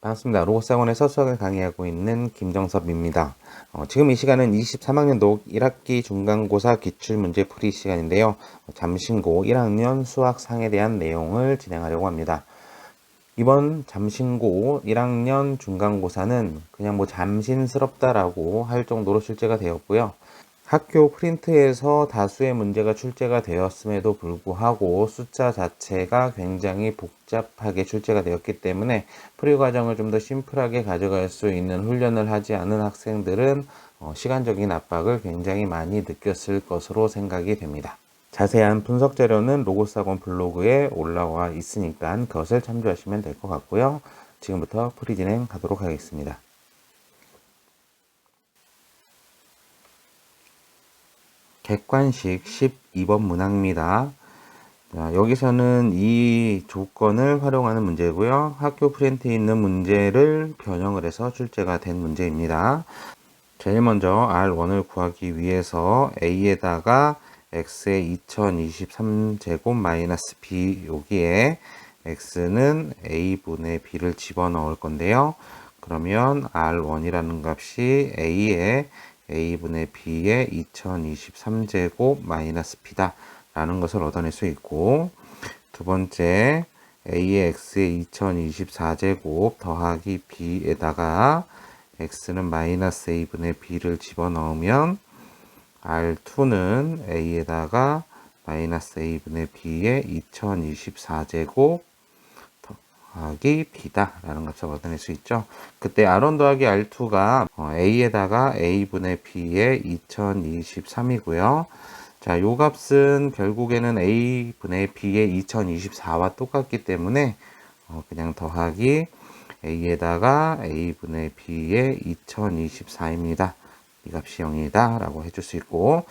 반갑습니다. 로고학원에서 수학을 강의하고 있는 김정섭입니다. 어, 지금 이 시간은 23학년도 1학기 중간고사 기출문제 풀이 시간인데요. 어, 잠신고 1학년 수학상에 대한 내용을 진행하려고 합니다. 이번 잠신고 1학년 중간고사는 그냥 뭐 잠신스럽다라고 할 정도로 출제가 되었고요. 학교 프린트에서 다수의 문제가 출제가 되었음에도 불구하고 숫자 자체가 굉장히 복잡하게 출제가 되었기 때문에 풀이 과정을 좀 더 심플하게 가져갈 수 있는 훈련을 하지 않은 학생들은 어, 시간적인 압박을 굉장히 많이 느꼈을 것으로 생각이 됩니다. 자세한 분석 자료는 로고스학원 블로그에 올라와 있으니까 그것을 참조하시면 될 것 같고요. 지금부터 풀이 진행 가도록 하겠습니다. 객관식 12번 문항입니다. 자, 여기서는 이 조건을 활용하는 문제고요. 학교 프린트에 있는 문제를 변형을 해서 출제가 된 문제입니다. 제일 먼저 R1을 구하기 위해서 A에다가 X의 2023제곱 마이너스 B 여기에 X는 A분의 B를 집어넣을 건데요. 그러면 R1이라는 값이 A의 a분의 b의 2023제곱 마이너스 b다 라는 것을 얻어낼 수 있고 두 번째 a의 x의 2024제곱 더하기 b에다가 x는 마이너스 a분의 b를 집어넣으면 r2는 a에다가 마이너스 a분의 b의 2024제곱 더하기 b다 라는 것을 얻어낼 수 있죠. 그때 R1 더하기 R2가 어, A에다가 A분의 B의 2023이고요. 자, 요 값은 결국에는 A분의 B의 2024와 똑같기 때문에 어, 그냥 더하기 A에다가 A분의 B의 2024입니다. 이 값이 0이다 라고 해줄 수 있고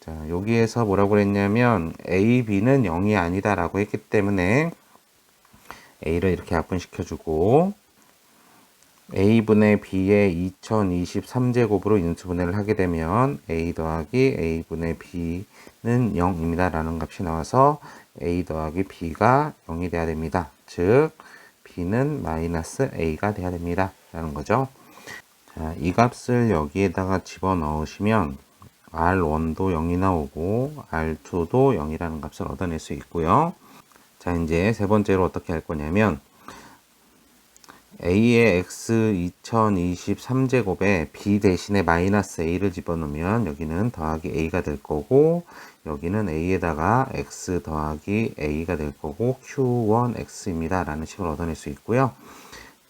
자, 여기에서 뭐라고 그랬냐면 A, B는 0이 아니다 라고 했기 때문에 A를 이렇게 약분시켜주고 A분의 B의 2023제곱으로 인수분해를 하게 되면 A 더하기 A분의 B는 0입니다. 라는 값이 나와서 A 더하기 B가 0이 돼야 됩니다. 즉, B는 마이너스 A가 돼야 됩니다. 라는 거죠. 자, 이 값을 여기에다가 집어넣으시면 R1도 0이 나오고 R2도 0이라는 값을 얻어낼 수 있고요. 자, 이제 세 번째로 어떻게 할 거냐면 a의 x 2023제곱에 b 대신에 마이너스 a를 집어넣으면 여기는 더하기 a가 될 거고 여기는 a에다가 x 더하기 a가 될 거고 q1x입니다. 라는 식으로 얻어낼 수 있고요.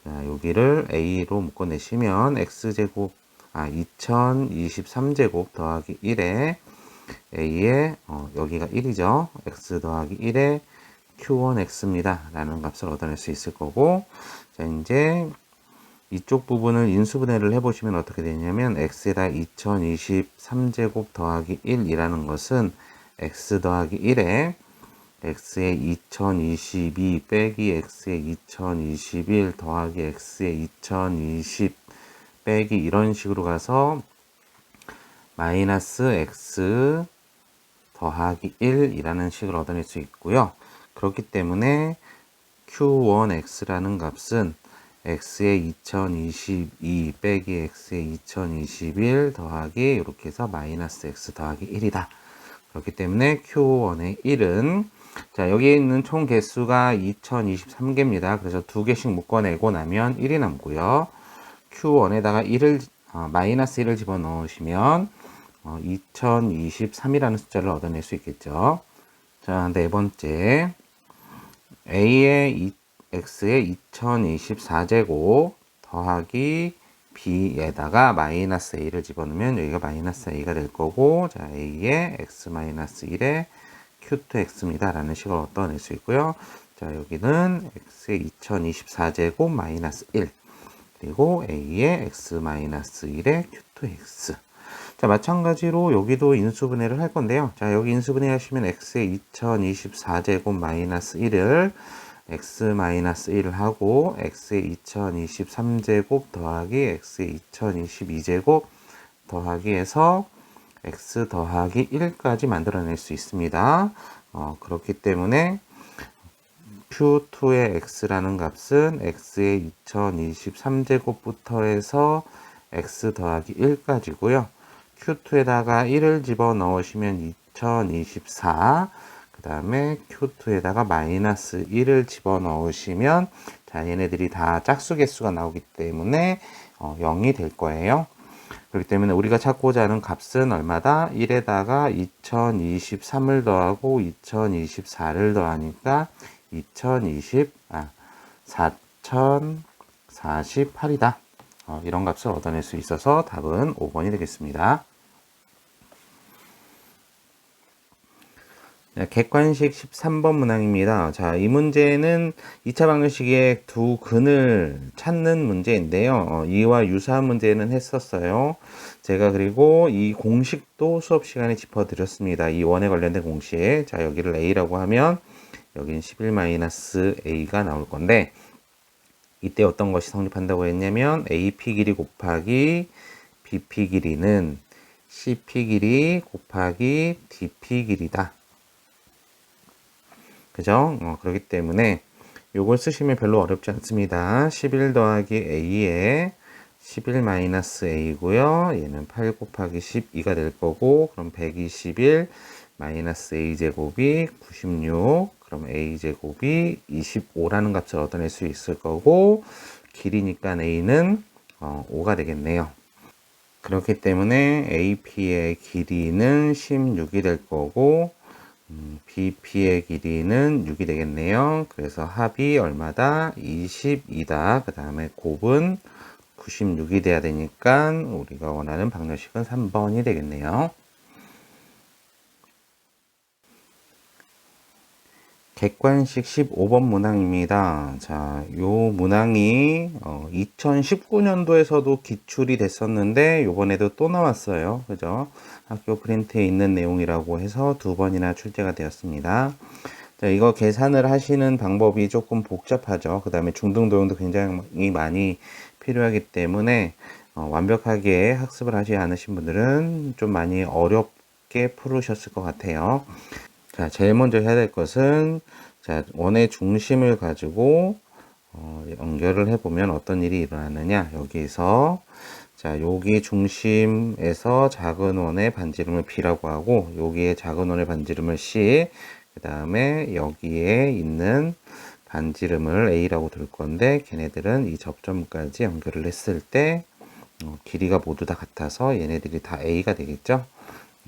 자, 여기를 a로 묶어내시면 x제곱 아 2023제곱 더하기 1에 a에 어, 여기가 1이죠. x 더하기 1에 q1x입니다. 라는 값을 얻어낼 수 있을 거고 자 이제 이쪽 부분을 인수분해를 해보시면 어떻게 되냐면 x에다 2023제곱 더하기 1이라는 것은 x 더하기 1에 x의 2022 빼기 x의 2021 더하기 x의 2020 빼기 이런 식으로 가서 마이너스 x 더하기 1이라는 식을 얻어낼 수 있고요. 그렇기 때문에 q1x라는 값은 x의 2022 빼기 x의 2021 더하기 이렇게 해서 마이너스 x 더하기 1이다. 그렇기 때문에 q1의 1은 자 여기에 있는 총 개수가 2023개입니다. 그래서 두 개씩 묶어내고 나면 1이 남고요. q1에다가 1을 어, 마이너스 1을 집어넣으시면 어, 2023이라는 숫자를 얻어낼 수 있겠죠. 자, 네 번째. A의 x의 2024제곱 더하기 b에다가 마이너스 a를 집어넣으면 여기가 마이너스 a가 될 거고 자 a의 x 마이너스 1에 q2x입니다. 라는 식으로 얻어낼 수 있고요. 자 여기는 x의 2024제곱 마이너스 1 그리고 a의 x 마이너스 1에 q2x 자 마찬가지로 여기도 인수분해를 할 건데요 자 여기 인수분해 하시면 x의 2024제곱 마이너스 1을 x 마이너스 1을 하고 x의 2023제곱 더하기 x의 2022제곱 더하기 해서 x 더하기 1까지 만들어낼 수 있습니다. 어, 그렇기 때문에 Q2의 x라는 값은 x의 2023제곱부터 해서 x 더하기 1까지고요. Q2에다가 1을 집어 넣으시면 2024, 그 다음에 Q2에다가 마이너스 1을 집어 넣으시면 자, 얘네들이 다 짝수 개수가 나오기 때문에 어, 0이 될 거예요. 그렇기 때문에 우리가 찾고자 하는 값은 얼마다? 1에다가 2023을 더하고 2024를 더하니까 2020, 아, 4048이다. 어, 이런 값을 얻어낼 수 있어서 답은 5번이 되겠습니다. 객관식 13번 문항입니다. 자, 이 문제는 2차 방정식의 두 근을 찾는 문제인데요. 어, 이와 유사한 문제는 했었어요. 제가 그리고 이 공식도 수업 시간에 짚어드렸습니다. 이 원에 관련된 공식. 자, 여기를 A라고 하면 여기는 11-A가 나올 건데 이때 어떤 것이 성립한다고 했냐면 AP 길이 곱하기 BP 길이는 CP 길이 곱하기 DP 길이다. 그죠? 어, 그렇기 때문에 요걸 쓰시면 별로 어렵지 않습니다. 11 더하기 A에 11 마이너스 A고요. 얘는 8 곱하기 12가 될 거고 그럼 121 마이너스 A 제곱이 96 그럼 A 제곱이 25라는 값을 얻어낼 수 있을 거고 길이니까 A는 어, 5가 되겠네요. 그렇기 때문에 AP의 길이는 16이 될 거고 음, BP의 길이는 6이 되겠네요. 그래서 합이 얼마다? 22다. 그 다음에 곱은 96이 돼야 되니까 우리가 원하는 방정식은 3번이 되겠네요. 객관식 15번 문항입니다. 자, 요 문항이 어, 2019년도에서도 기출이 됐었는데 요번에도 또 나왔어요. 그죠? 학교 프린트에 있는 내용이라고 해서 두 번이나 출제가 되었습니다. 자, 이거 계산을 하시는 방법이 조금 복잡하죠. 그 다음에 중등 도형도 굉장히 많이 필요하기 때문에 어, 완벽하게 학습을 하지 않으신 분들은 좀 많이 어렵게 풀으셨을 것 같아요. 자, 제일 먼저 해야 될 것은 자, 원의 중심을 가지고 어, 연결을 해보면 어떤 일이 일어나느냐. 여기서 자, 여기 중심에서 작은 원의 반지름을 B라고 하고 여기에 작은 원의 반지름을 C 그 다음에 여기에 있는 반지름을 A라고 둘 건데 걔네들은 이 접점까지 연결을 했을 때 어, 길이가 모두 다 같아서 얘네들이 다 A가 되겠죠.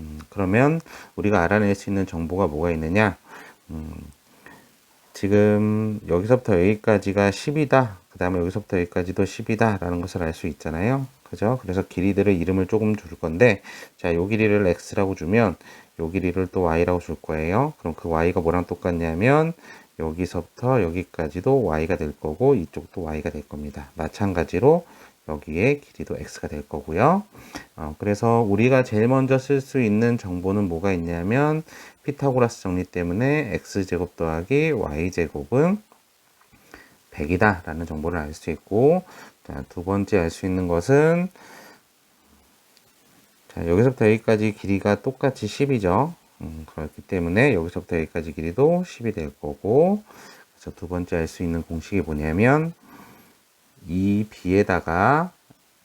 음, 그러면 우리가 알아낼 수 있는 정보가 뭐가 있느냐? 음, 지금 여기서부터 여기까지가 10이다. 그 다음에 여기서부터 여기까지도 10이다. 라는 것을 알 수 있잖아요. 그죠? 그래서 길이들의 이름을 조금 줄 건데, 자, 요 길이를 x라고 주면, 요 길이를 또 y라고 줄 거예요. 그럼 그 y가 뭐랑 똑같냐면, 여기서부터 여기까지도 y가 될 거고, 이쪽도 y가 될 겁니다. 마찬가지로, 여기에 길이도 x가 될 거고요. 어, 그래서 우리가 제일 먼저 쓸 수 있는 정보는 뭐가 있냐면 피타고라스 정리 때문에 x제곱 더하기 y제곱은 100이다 라는 정보를 알 수 있고 자, 두 번째 알 수 있는 것은 자, 여기서부터 여기까지 길이가 똑같이 10이죠. 음, 그렇기 때문에 여기서부터 여기까지 길이도 10이 될 거고 그래서 두 번째 알 수 있는 공식이 뭐냐면 이 b에다가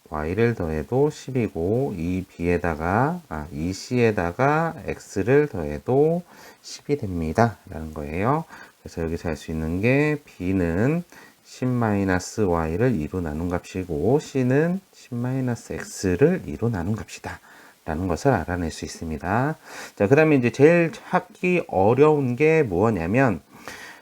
y를 더해도 10이고 이 b에다가 아, 이 c에다가 x를 더해도 10이 됩니다. 라는 거예요. 그래서 여기서 할수 있는 게 b는 10-y를 2로 나눈 값이고 c는 10-x를 2로 나눈 값이다. 라는 것을 알아낼 수 있습니다. 자, 그 다음에 이제 제일 찾기 어려운 게 뭐냐면,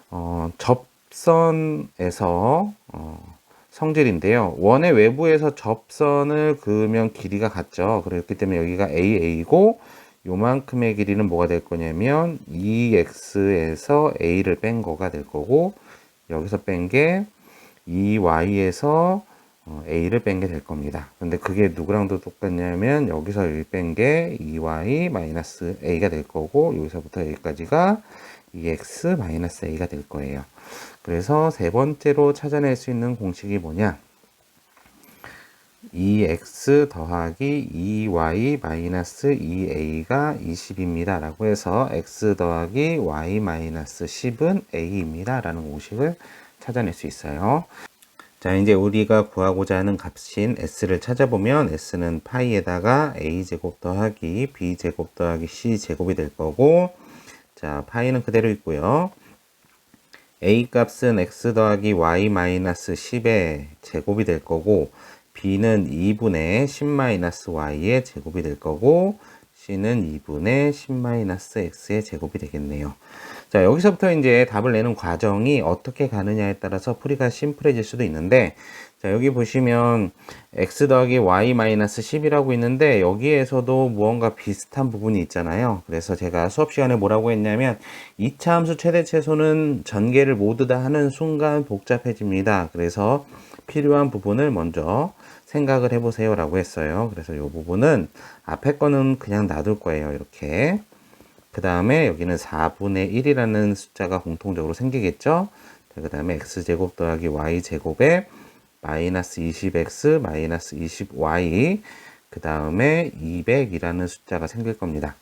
어, 접선에서, 어, 성질인데요. 원의 외부에서 접선을 그으면 길이가 같죠. 그렇기 때문에 여기가 AA고 요만큼의 길이는 뭐가 될 거냐면 2x에서 a를 뺀 거가 될 거고 여기서 뺀 게 2y에서 a를 뺀 게 될 겁니다. 근데 그게 누구랑도 똑같냐면 여기서 1 뺀 게 2y 마이너스 a가 될 거고 여기서부터 여기까지가 2x 마이너스 a가 될 거예요. 그래서 세 번째로 찾아낼 수 있는 공식이 뭐냐? 2x 더하기 2y 마이너스 2a가 20입니다. 라고 해서 x 더하기 y 마이너스 10은 a입니다. 라는 공식을 찾아낼 수 있어요. 자, 이제 우리가 구하고자 하는 값인 s를 찾아보면 s는 파이에다가 a제곱 더하기 b제곱 더하기 c제곱이 될 거고 자, 파이는 그대로 있고요. a 값은 x 더하기 y 마이너스 10의 제곱이 될 거고 b는 2분의 10 마이너스 y의 제곱이 될 거고 c는 2분의 10 마이너스 x의 제곱이 되겠네요. 자, 여기서부터 이제 답을 내는 과정이 어떻게 가느냐에 따라서 풀이가 심플해질 수도 있는데 자, 여기 보시면 x 더하기 y 마이너스 10이라고 있는데 여기에서도 무언가 비슷한 부분이 있잖아요. 그래서 제가 수업 시간에 뭐라고 했냐면 2차 함수 최대 최소는 전개를 모두 다 하는 순간 복잡해집니다. 그래서 필요한 부분을 먼저 생각을 해보세요 라고 했어요. 그래서 이 부분은 앞에 거는 그냥 놔둘 거예요. 이렇게. 그 다음에 여기는 4분의 1이라는 숫자가 공통적으로 생기겠죠. 그 다음에 x제곱 더하기 y제곱에 마이너스 20x 마이너스 20y 그 다음에 200이라는 숫자가 생길 겁니다.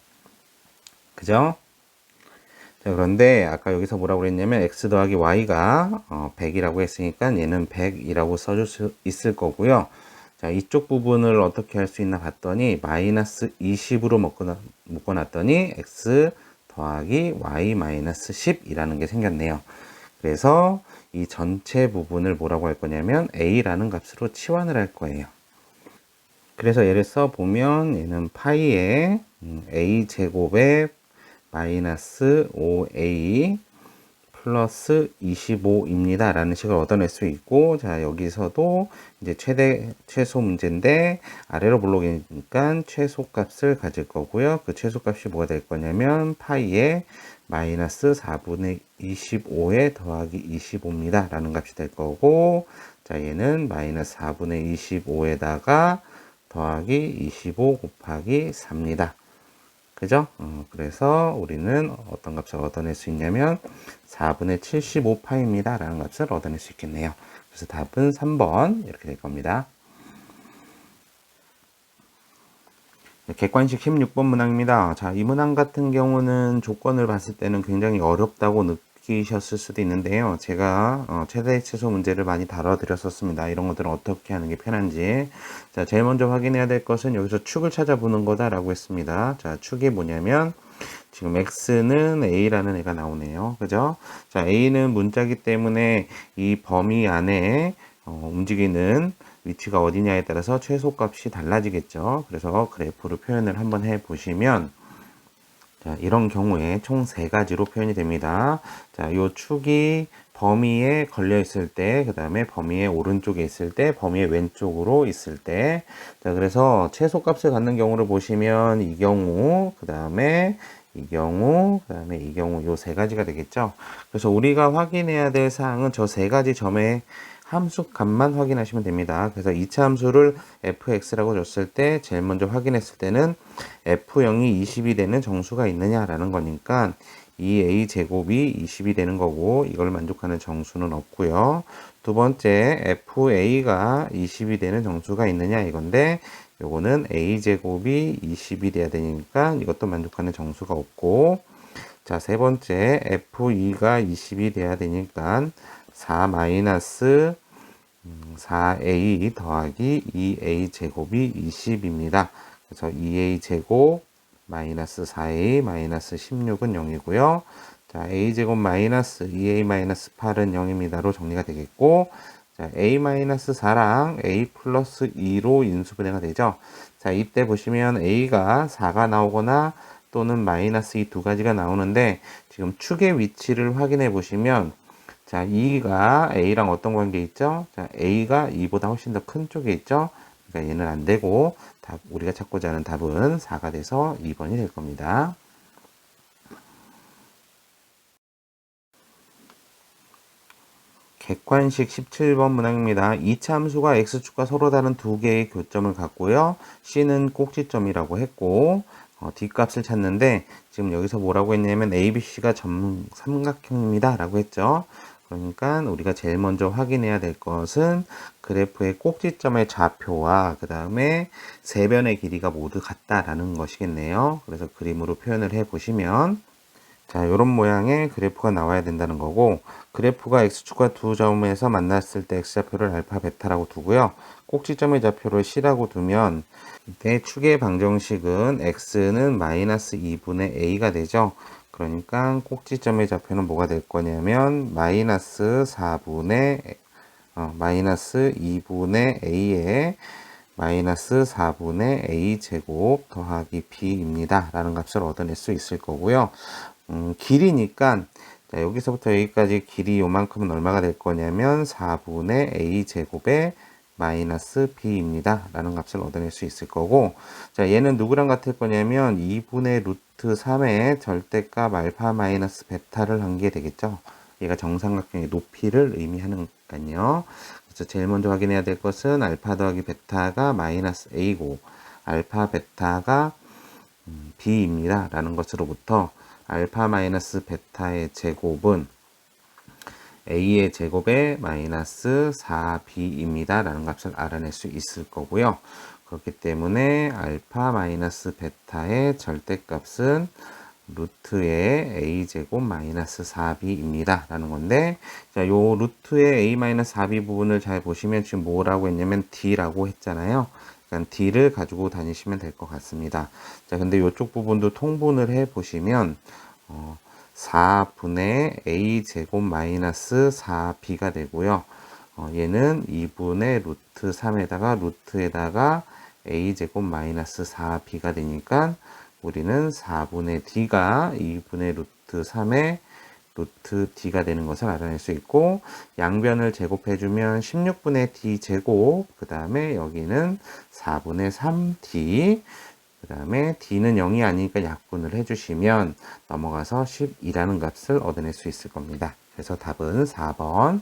그죠? 자, 그런데 아까 여기서 뭐라고 그랬냐면 x 더하기 y가 어, 100이라고 했으니까 얘는 100이라고 써줄 수 있을 거고요. 자, 이쪽 부분을 어떻게 할 수 있나 봤더니 마이너스 20으로 묶어놨, 묶어놨더니 x 더하기 y 마이너스 10이라는 게 생겼네요. 그래서 이 전체 부분을 뭐라고 할 거냐면 a라는 값으로 치환을 할 거예요. 그래서 예를 써 보면 얘는 파이에 음, a 제곱에 마이너스 5a 플러스 25입니다. 라는 식을 얻어낼 수 있고, 자, 여기서도 이제 최대, 최소 문제인데, 아래로 블록이니까 최소 값을 가질 거고요. 그 최소 값이 뭐가 될 거냐면, 파이에 마이너스 4분의 25에 더하기 25입니다. 라는 값이 될 거고, 자, 얘는 마이너스 4분의 25에다가 더하기 25 곱하기 4입니다. 그죠? 어, 그래서 우리는 어떤 값을 얻어낼 수 있냐면 4분의 75파입니다. 라는 값을 얻어낼 수 있겠네요. 그래서 답은 3번 이렇게 될 겁니다. 객관식 16번 문항입니다. 자, 이 문항 같은 경우는 조건을 봤을 때는 굉장히 어렵다고 느끼셨을 수도 있는데요. 제가 어, 최대 최소 문제를 많이 다뤄드렸었습니다. 이런 것들은 어떻게 하는 게 편한지. 자, 제일 먼저 확인해야 될 것은 여기서 축을 찾아보는 거다라고 했습니다. 자, 축이 뭐냐면 지금 x는 a라는 애가 나오네요. 그죠? 자, a는 문자기 때문에 이 범위 안에 어, 움직이는 위치가 어디냐에 따라서 최소값이 달라지겠죠. 그래서 그래프로 표현을 한번 해 보시면 자, 이런 경우에 총 세 가지로 표현이 됩니다. 자, 요 축이 범위에 걸려 있을 때, 그 다음에 범위의 오른쪽에 있을 때, 범위의 왼쪽으로 있을 때. 자, 그래서 최소값을 갖는 경우를 보시면 이 경우, 그 다음에 이 경우, 그 다음에 이 경우, 요 세 가지가 되겠죠. 그래서 우리가 확인해야 될 사항은 저 세 가지 점의 함수 값만 확인하시면 됩니다. 그래서 2차 함수를 fx라고 줬을 때 제일 먼저 확인했을 때는 f0이 20이 되는 정수가 있느냐라는 거니까 2a 제곱이 20이 되는 거고 이걸 만족하는 정수는 없고요. 두 번째 fa가 20이 되는 정수가 있느냐 이건데 요거는 a 제곱이 20이 돼야 되니까 이것도 만족하는 정수가 없고 자 세 번째 f2가 20이 돼야 되니까 4 마이너스 4a 음, 더하기 2a 제곱이 20입니다. 그래서 2a 제곱 마이너스 4a 마이너스 16은 0이고요. 자, a 제곱 마이너스 2a 마이너스 8은 0입니다로 정리가 되겠고 자, a 마이너스 4랑 a 플러스 2로 인수분해가 되죠. 자, 이때 보시면 a가 4가 나오거나 또는 마이너스 이 두 가지가 나오는데 지금 축의 위치를 확인해 보시면 자, 2가 A랑 어떤 관계 있죠? 자, A가 2보다 훨씬 더 큰 쪽에 있죠? 그러니까 얘는 안 되고, 답, 우리가 찾고자 하는 답은 4가 돼서 2번이 될 겁니다. 객관식 17번 문항입니다. 이차 함수가 x축과 서로 다른 두 개의 교점을 갖고요. c는 꼭지점이라고 했고 어, 뒷값을 찾는데 지금 여기서 뭐라고 했냐면 ABC가 점 삼각형입니다 라고 했죠. 그러니까 우리가 제일 먼저 확인해야 될 것은 그래프의 꼭지점의 좌표와 그 다음에 세변의 길이가 모두 같다라는 것이겠네요. 그래서 그림으로 표현을 해 보시면 자, 이런 모양의 그래프가 나와야 된다는 거고 그래프가 x축과 두 점에서 만났을 때 x좌표를 알파 베타라고 두고요. 꼭지점의 좌표를 c라고 두면 이때 축의 방정식은 x는 마이너스 2분의 a가 되죠. 그러니까 꼭지점의 좌표는 뭐가 될 거냐면 마이너스 4분의 어, 마이너스 2분의 a에 마이너스 4분의 a 제곱 더하기 b입니다. 라는 값을 얻어낼 수 있을 거고요. 음, 길이니까 자, 여기서부터 여기까지 길이 요만큼은 얼마가 될 거냐면 4분의 a 제곱에 마이너스 b입니다. 라는 값을 얻어낼 수 있을 거고 자 얘는 누구랑 같을 거냐면 2분의 루트 3의 절대값 알파 마이너스 베타를 한 게 되겠죠. 얘가 정삼각형의 높이를 의미하는 거니까요. 그래서 제일 먼저 확인해야 될 것은 알파 더하기 베타가 마이너스 a고 알파 베타가 음, b입니다. 라는 것으로부터 알파 마이너스 베타의 제곱은 a의 제곱에 마이너스 4b입니다. 라는 값을 알아낼 수 있을 거고요. 그렇기 때문에 알파 마이너스 베타의 절대값은 루트의 a제곱 마이너스 4b입니다. 라는 건데, 자, 요 루트의 a 마이너스 4b 부분을 잘 보시면 지금 뭐라고 했냐면 d라고 했잖아요. 그러니까 d를 가지고 다니시면 될 것 같습니다. 자, 근데 이쪽 부분도 통분을 해 보시면, 어, 4분의 a 제곱 마이너스 4b가 되고요. 어, 얘는 2분의 루트 3에다가 루트에다가 a 제곱 마이너스 4b가 되니까 우리는 4분의 d가 2분의 루트 3의 루트 d가 되는 것을 알아낼 수 있고 양변을 제곱해주면 16분의 d 제곱 그 다음에 여기는 4분의 3d 그 다음에 d는 0이 아니니까 약분을 해주시면 넘어가서 12라는 값을 얻어낼 수 있을 겁니다. 그래서 답은 4번.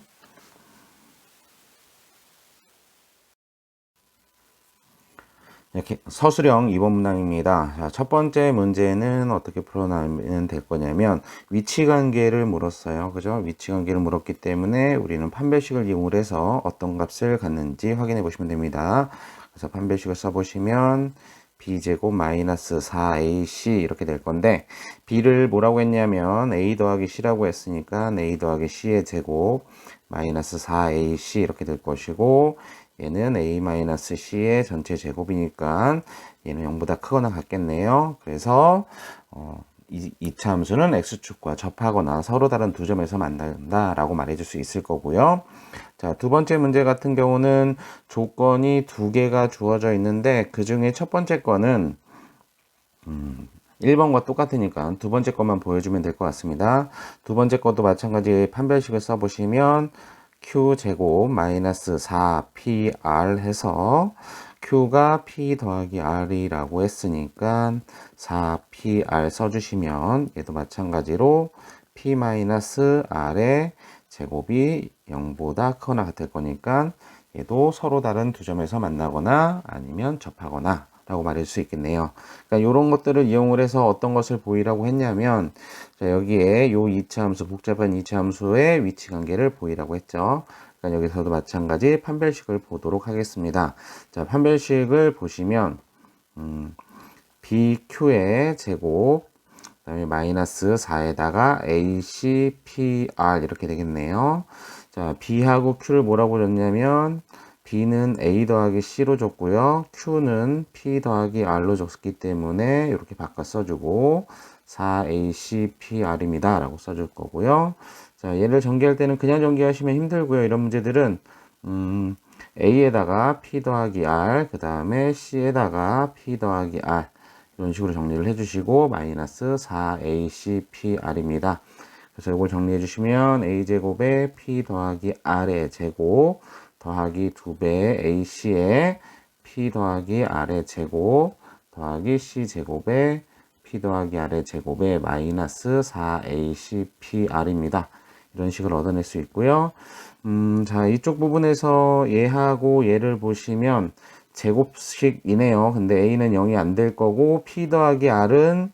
이렇게 서술형 2번 문항입니다. 자, 첫 번째 문제는 어떻게 풀어나면 될 거냐면 위치 관계를 물었어요. 그죠? 위치 관계를 물었기 때문에 우리는 판별식을 이용해서 어떤 값을 갖는지 확인해 보시면 됩니다. 그래서 판별식을 써보시면 b제곱 마이너스 4ac 이렇게 될 건데 b를 뭐라고 했냐면 a 더하기 c라고 했으니까 a 더하기 c의 제곱 마이너스 4ac 이렇게 될 것이고 얘는 a 마이너스 c의 전체 제곱이니까 얘는 0보다 크거나 같겠네요. 그래서 어, 이, 이차 함수는 x축과 접하거나 서로 다른 두 점에서 만난다 라고 말해줄 수 있을 거고요. 자, 두 번째 문제 같은 경우는 조건이 두 개가 주어져 있는데 그 중에 첫 번째 거는 음, 1번과 똑같으니까 두 번째 것만 보여주면 될 것 같습니다. 두 번째 것도 마찬가지 판별식을 써보시면 q제곱 마이너스 4pr 해서 q가 p 더하기 r이라고 했으니까 4pr 써주시면 얘도 마찬가지로 p 마이너스 r의 제곱이 0보다 크거나 같을 거니까 얘도 서로 다른 두 점에서 만나거나 아니면 접하거나 라고 말할 수 있겠네요. 그러니까 이런 것들을 이용을 해서 어떤 것을 보이라고 했냐면 자, 여기에 요 이차 함수 복잡한 이차 함수의 위치 관계를 보이라고 했죠. 그러니까 여기서도 마찬가지 판별식을 보도록 하겠습니다. 자, 판별식을 보시면 음, BQ의 제곱 그 다음에 마이너스 4에다가 ACPR 이렇게 되겠네요. 자, B하고 Q를 뭐라고 줬냐면 B는 A 더하기 C로 줬고요. Q는 P 더하기 R로 줬기 때문에 이렇게 바꿔 써주고 4ACPR입니다. 라고 써줄 거고요. 자, 얘를 전개할 때는 그냥 전개하시면 힘들고요. 이런 문제들은 음, A에다가 P 더하기 R, 그 다음에 C에다가 P 더하기 R 이런 식으로 정리를 해주시고 마이너스 4ACPR입니다. 그래서 이걸 정리해 주시면 A제곱에 P 더하기 R의 제곱 더하기 2배 AC의 P 더하기 R의 제곱 더하기 C제곱에 P 더하기 R의 제곱에 마이너스 4ACPR입니다. 이런 식으로 얻어낼 수 있고요. 음, 자, 이쪽 부분에서 얘하고 얘를 보시면 제곱식이네요. 근데 A는 0이 안 될 거고 P 더하기 R은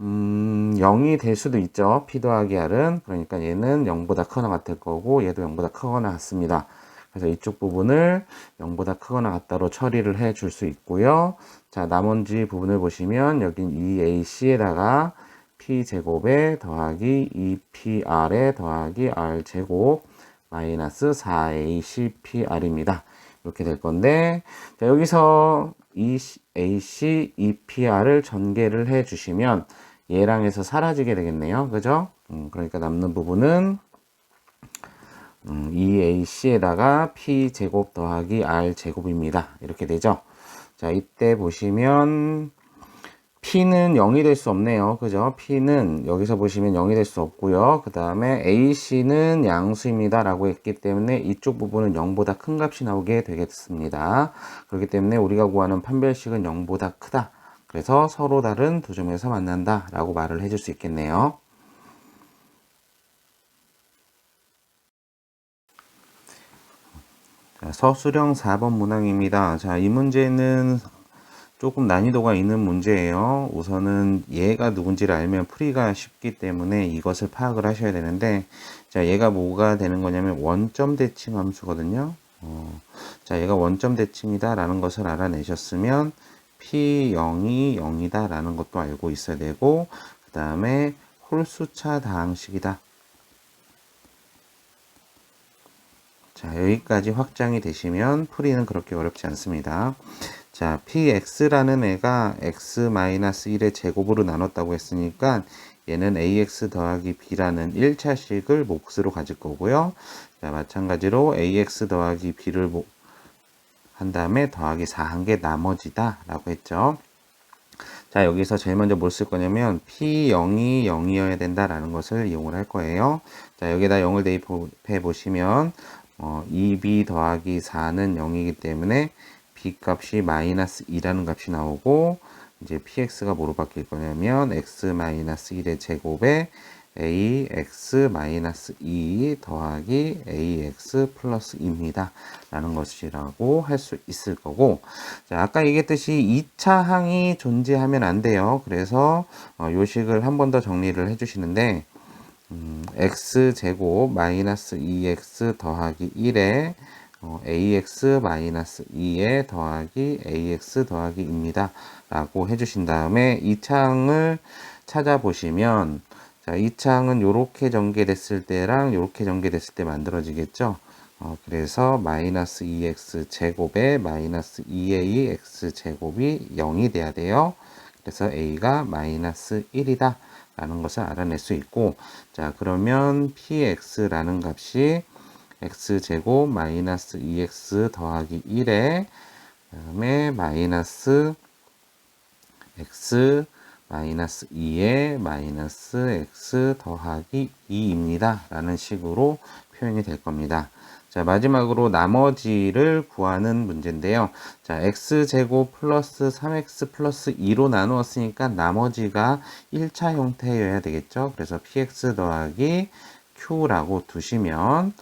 음, 0이 될 수도 있죠. P 더하기 R은. 그러니까 얘는 0보다 크거나 같을 거고, 얘도 0보다 크거나 같습니다. 그래서 이쪽 부분을 0보다 크거나 같다로 처리를 해 줄 수 있고요. 자, 나머지 부분을 보시면, 여긴 2AC에다가 P제곱에 더하기 2PR에 더하기 R제곱 마이너스 4ACPR입니다. 이렇게 될 건데, 자, 여기서 EAC, EPR을 전개를 해 주시면, 얘랑 해서 사라지게 되겠네요. 그죠? 음, 그러니까 남는 부분은 음, 2AC에다가 P제곱 더하기 R제곱입니다. 이렇게 되죠. 자, 이때 보시면 P는 0이 될 수 없네요. 그죠? P는 여기서 보시면 0이 될 수 없고요. 그 다음에 AC는 양수입니다. 라고 했기 때문에 이쪽 부분은 0보다 큰 값이 나오게 되겠습니다. 그렇기 때문에 우리가 구하는 판별식은 0보다 크다. 그래서 서로 다른 두 점에서 만난다 라고 말을 해줄 수 있겠네요. 자, 서술형 4번 문항입니다. 자, 이 문제는 조금 난이도가 있는 문제예요. 우선은 얘가 누군지를 알면 풀이가 쉽기 때문에 이것을 파악을 하셔야 되는데, 자, 얘가 뭐가 되는 거냐면 원점 대칭 함수거든요. 어, 자, 얘가 원점 대칭이다 라는 것을 알아내셨으면, P0이 0이다 라는 것도 알고 있어야 되고, 그 다음에 홀수차 다항식이다. 자, 여기까지 확장이 되시면 풀이는 그렇게 어렵지 않습니다. 자, px라는 애가 x-1의 제곱으로 나눴다고 했으니까 얘는 ax 더하기 b라는 1차식을 몫으로 가질 거고요. 자, 마찬가지로 ax 더하기 b를 한 다음에 더하기 4 한 게 나머지다 라고 했죠. 자, 여기서 제일 먼저 뭘 쓸 거냐면 P0이 0이어야 된다라는 것을 이용을 할 거예요. 자, 여기다 0을 대입해 보시면 어, 2b 더하기 4는 0이기 때문에 b 값이 마이너스 2라는 값이 나오고 이제 px가 뭐로 바뀔 거냐면 x 마이너스 1의 제곱에 ax 마이너스 2 더하기 ax 플러스 2입니다. 라는 것이라고 할 수 있을 거고 자 아까 얘기했듯이 2차 항이 존재하면 안 돼요. 그래서 어, 요식을 한 번 더 정리를 해주시는데 음, x제곱 마이너스 2x 더하기 1에 어, ax 마이너스 2에 더하기 ax 더하기입니다. 라고 해주신 다음에 이 창을 찾아보시면 자, 이 창은 이렇게 전개됐을 때랑 이렇게 전개됐을 때 만들어지겠죠. 어, 그래서 마이너스 2x 제곱에 마이너스 2a x 제곱이 0이 돼야 돼요. 그래서 a가 마이너스 1이다. 라는 것을 알아낼 수 있고 자 그러면 px라는 값이 x제곱 마이너스 2x 더하기 1에 그 다음에 마이너스 x 마이너스 2에 마이너스 x 더하기 2입니다. 라는 식으로 표현이 될 겁니다. 자, 마지막으로 나머지를 구하는 문제인데요. 자, x제곱 플러스 3x 플러스 2로 나누었으니까 나머지가 1차 형태여야 되겠죠. 그래서 px 더하기 q라고 두시면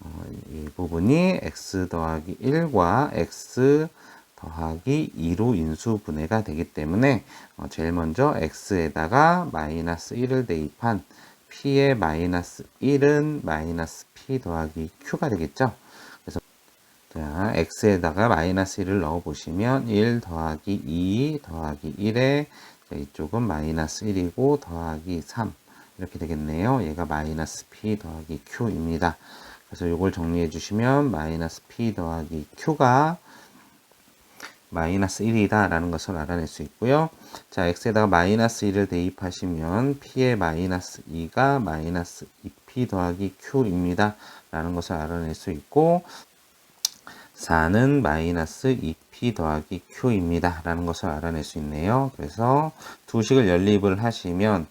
어, 이 부분이 x 더하기 1과 x 더하기 2로 인수 분해가 되기 때문에 어, 제일 먼저 x에다가 마이너스 1을 대입한 p의 마이너스 1은 마이너스 p 더하기 q가 되겠죠. 그래서 자, x에다가 마이너스 1을 넣어 보시면 1 더하기 2 더하기 1에 이쪽은 마이너스 1이고 더하기 3 이렇게 되겠네요. 얘가 마이너스 p 더하기 q입니다. 그래서 이걸 정리해 주시면 마이너스 p 더하기 q가 마이너스 1이다 라는 것을 알아낼 수 있고요. 자, x에다가 마이너스 1을 대입하시면 p의 마이너스 2가 마이너스 2p 더하기 q입니다. 라는 것을 알아낼 수 있고 4는 마이너스 2p 더하기 q입니다. 라는 것을 알아낼 수 있네요. 그래서 두 식을 연립을 하시면 음,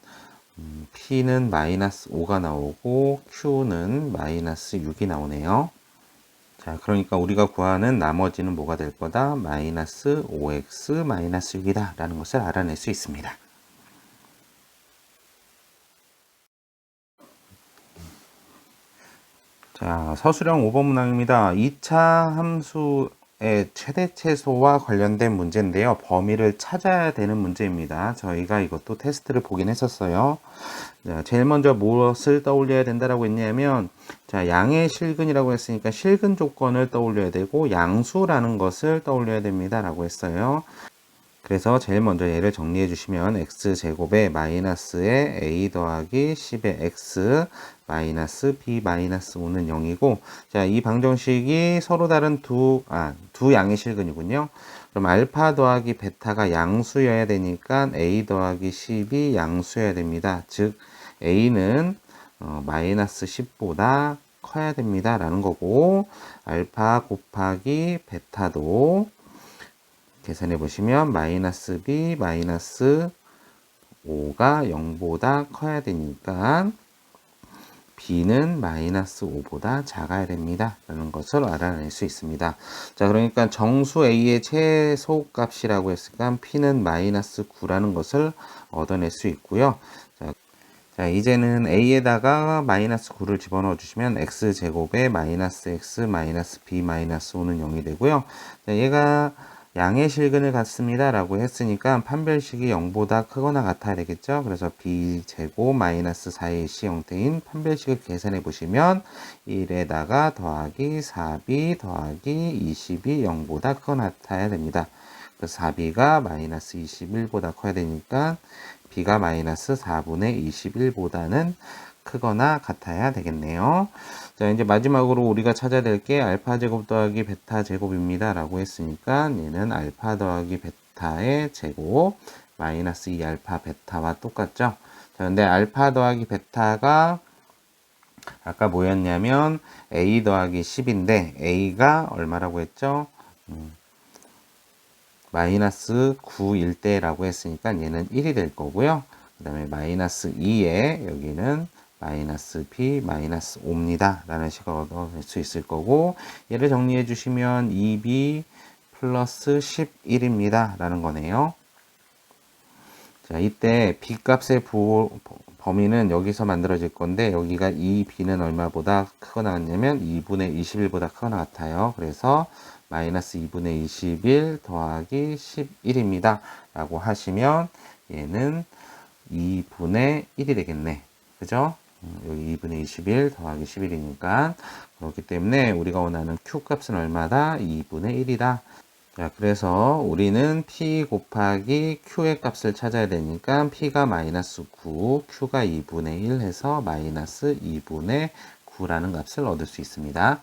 p는 마이너스 5가 나오고 q는 마이너스 6이 나오네요. 자, 그러니까 우리가 구하는 나머지는 뭐가 될 거다? 마이너스 5x 마이너스 6이다. 라는 것을 알아낼 수 있습니다. 자, 서술형 5번 문항입니다. 2차 함수 최대 최소와 관련된 문제인데요. 범위를 찾아야 되는 문제입니다. 저희가 이것도 테스트를 보긴 했었어요. 자, 제일 먼저 무엇을 떠올려야 된다라고 했냐면, 자, 양의 실근이라고 했으니까 실근 조건을 떠올려야 되고, 양수라는 것을 떠올려야 됩니다. 라고 했어요. 그래서 제일 먼저 얘를 정리해 주시면 x제곱에 마이너스의 a 더하기 10의 x 마이너스 b 마이너스 5는 0이고 자, 이 방정식이 서로 다른 두, 아, 두 양의 실근이군요. 그럼 알파 더하기 베타가 양수여야 되니까 a 더하기 10이 양수여야 됩니다. 즉 a는 어, 마이너스 10보다 커야 됩니다. 라는 거고 알파 곱하기 베타도 계산해 보시면 마이너스 b 마이너스 5가 0보다 커야 되니까 b는 마이너스 5보다 작아야 됩니다. 라는 것을 알아낼 수 있습니다. 자, 그러니까 정수 a의 최소값이라고 했으니까 p는 마이너스 9라는 것을 얻어낼 수 있고요. 자, 자, 이제는 a에다가 마이너스 9를 집어넣어 주시면 x제곱에 마이너스 x 마이너스 b 마이너스 5는 0이 되고요. 자, 얘가 양의 실근을 갖습니다. 라고 했으니까 판별식이 0보다 크거나 같아야 되겠죠. 그래서 b제곱 마이너스 4ac 형태인 판별식을 계산해 보시면 1에다가 더하기 4b 더하기 20이 0보다 크거나 같아야 됩니다. 그 4b가 마이너스 21보다 커야 되니까 b가 마이너스 4분의 21보다는 크거나 같아야 되겠네요. 자, 이제 마지막으로 우리가 찾아야 될 게 알파 제곱 더하기 베타 제곱입니다. 라고 했으니까 얘는 알파 더하기 베타의 제곱 마이너스 2 알파 베타와 똑같죠. 자, 근데 알파 더하기 베타가 아까 뭐였냐면 a 더하기 10인데 a가 얼마라고 했죠? 음, 마이너스 9일 때라고 했으니까 얘는 1이 될 거고요. 그 다음에 마이너스 2에 여기는 마이너스 p 마이너스 5입니다. 라는 식으로 얻을 수 있을 거고 얘를 정리해 주시면 2b 플러스 11입니다. 라는 거네요. 자, 이때 b 값의 부, 범위는 여기서 만들어질 건데 여기가 2b는 얼마보다 크거나 같냐면 2분의 21보다 크거나 같아요. 그래서 마이너스 2분의 21 더하기 11입니다. 라고 하시면 얘는 2분의 1이 되겠네. 그죠? 음, 여기 2분의 21 더하기 11이니까 그렇기 때문에 우리가 원하는 q 값은 얼마다? 2분의 1이다. 자, 그래서 우리는 p 곱하기 q의 값을 찾아야 되니까 p가 마이너스 9, q가 2분의 1 해서 마이너스 2분의 9라는 값을 얻을 수 있습니다.